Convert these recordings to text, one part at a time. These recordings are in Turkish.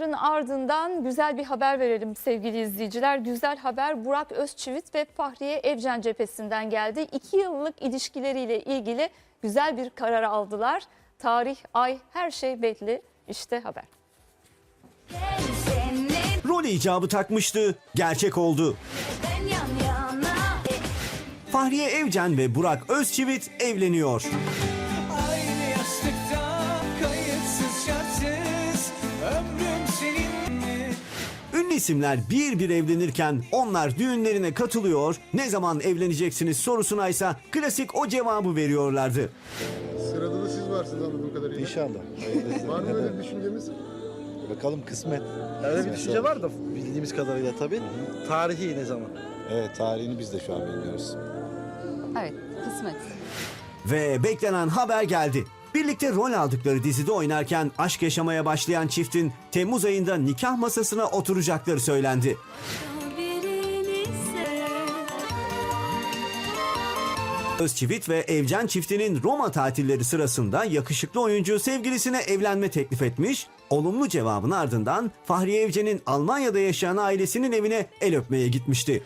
reklamların ardından güzel bir haber verelim sevgili izleyiciler. Güzel haber Burak Özçivit ve Fahriye Evcen cephesinden geldi. İki yıllık ilişkileriyle ilgili güzel bir karar aldılar. Tarih, ay, her şey belli. İşte haber. Rol icabı takmıştı, gerçek oldu. Fahriye Evcen ve Burak Özçivit evleniyor. İsimler bir bir evlenirken onlar düğünlerine katılıyor. Ne zaman evleneceksiniz sorusuna ise klasik o cevabı veriyorlardı. Sırada da siz varsınız anladığım kadarıyla. İnşallah. Var mı öyle bir düşüncemiz? Bakalım kısmet. Öyle bir Kısmet düşünce olur. var da bildiğimiz kadarıyla tabii. Tarihi ne zaman? Evet tarihini biz de şu an bilmiyoruz. Evet, kısmet. Ve beklenen haber geldi. Birlikte rol aldıkları dizide oynarken aşk yaşamaya başlayan çiftin Temmuz ayında nikah masasına oturacakları söylendi. Özçivit ve Evcen çiftinin Roma tatilleri sırasında yakışıklı oyuncu sevgilisine evlenme teklif etmiş. Olumlu cevabın ardından Fahriye Evcen'in Almanya'da yaşayan ailesinin evine el öpmeye gitmişti.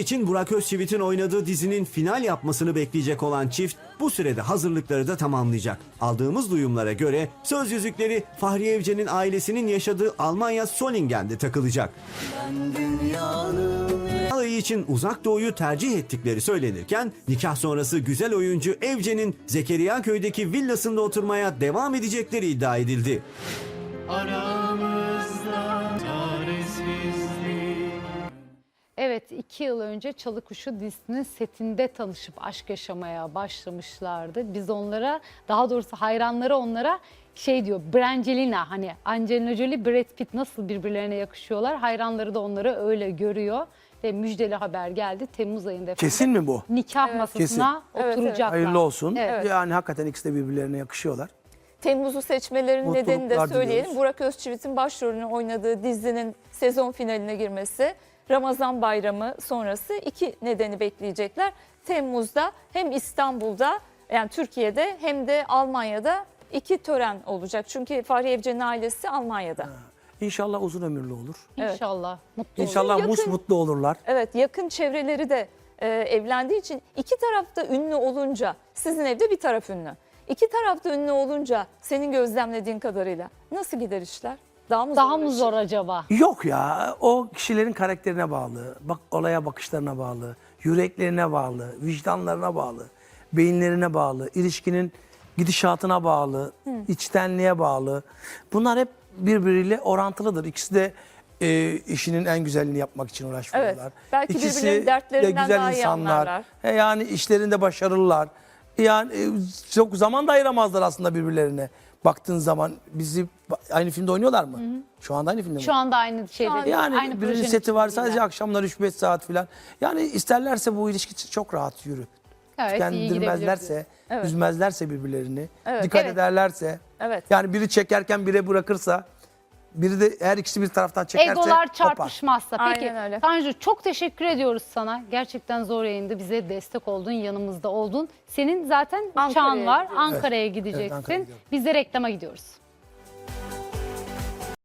İçin Burak Özçivit'in oynadığı dizinin final yapmasını bekleyecek olan çift bu sürede hazırlıkları da tamamlayacak. Aldığımız duyumlara göre söz yüzükleri Fahriye Evcen'in ailesinin yaşadığı Almanya Solingen'de takılacak. Alayı için uzak doğuyu tercih ettikleri söylenirken nikah sonrası güzel oyuncu Evcen'in Zekeriya köydeki villasında oturmaya devam edecekleri iddia edildi. Evet, iki yıl önce Çalı Kuşu dizisinin setinde tanışıp aşk yaşamaya başlamışlardı. Biz onlara, daha doğrusu hayranları onlara şey diyor, Brangelina hani Angelina Jolie, Brad Pitt nasıl birbirlerine yakışıyorlar. Hayranları da onları öyle görüyor. Ve müjdeli haber geldi. Temmuz ayında efendim Kesin mi bu? nikah masasına Evet, evet. oturacaklar. Hayırlı olsun. Evet. Yani hakikaten ikisi de birbirlerine yakışıyorlar. Temmuz'u seçmelerinin nedeni de Mutluluklar söyleyelim. diliyoruz. Burak Özçivit'in başrolünü oynadığı dizinin sezon finaline girmesi, Ramazan bayramı sonrası iki nedeni bekleyecekler. Temmuz'da hem İstanbul'da yani Türkiye'de hem de Almanya'da iki tören olacak. Çünkü Fahriye Evcen'in ailesi Almanya'da. İnşallah uzun ömürlü olur. İnşallah. Mutlu İnşallah yakın- mus mutlu olurlar. Evet yakın çevreleri de e, evlendiği için iki tarafta ünlü olunca sizin evde bir taraf ünlü. İki tarafta ünlü olunca senin gözlemlediğin kadarıyla nasıl gider işler? Daha mı Daha zor? mı zor acaba? Yok ya o kişilerin karakterine bağlı, bak olaya bakışlarına bağlı, yüreklerine bağlı, vicdanlarına bağlı, beyinlerine bağlı, ilişkinin gidişatına bağlı, içtenliğe bağlı. Bunlar hep birbiriyle orantılıdır. İkisi de e, işinin en güzelini yapmak için uğraşıyorlar. Evet, belki İkisi birbirlerinin dertlerinden de güzel daha iyi insanlar. anlarlar. E, yani işlerinde başarılılar. Yani e, çok zaman da ayıramazlar aslında birbirlerine. Baktığın zaman bizi aynı filmde oynuyorlar mı? Şu anda aynı filmde mi? Şu anda aynı şeyde, an- Yani aynı projenin seti var sadece akşamlar 3-5 saat falan. Yani isterlerse bu ilişki çok rahat yürür. Evet, iyi gidebilir Kendirmezlerse, Evet. üzmezlerse birbirlerini, Evet. dikkat Evet. ederlerse. Evet. Yani biri çekerken biri bırakırsa, biri de her ikisi bir taraftan çekerse Egolar kopar. çarpışmazsa. Peki Aynen öyle. Tanju çok teşekkür ediyoruz sana. Gerçekten zor yayında bize destek oldun, yanımızda oldun. Senin zaten Ankara'ya uçağın var. gidiyoruz. Ankara'ya gideceksin. Evet, Ankara'ya gidiyorum. Biz de reklama gidiyoruz.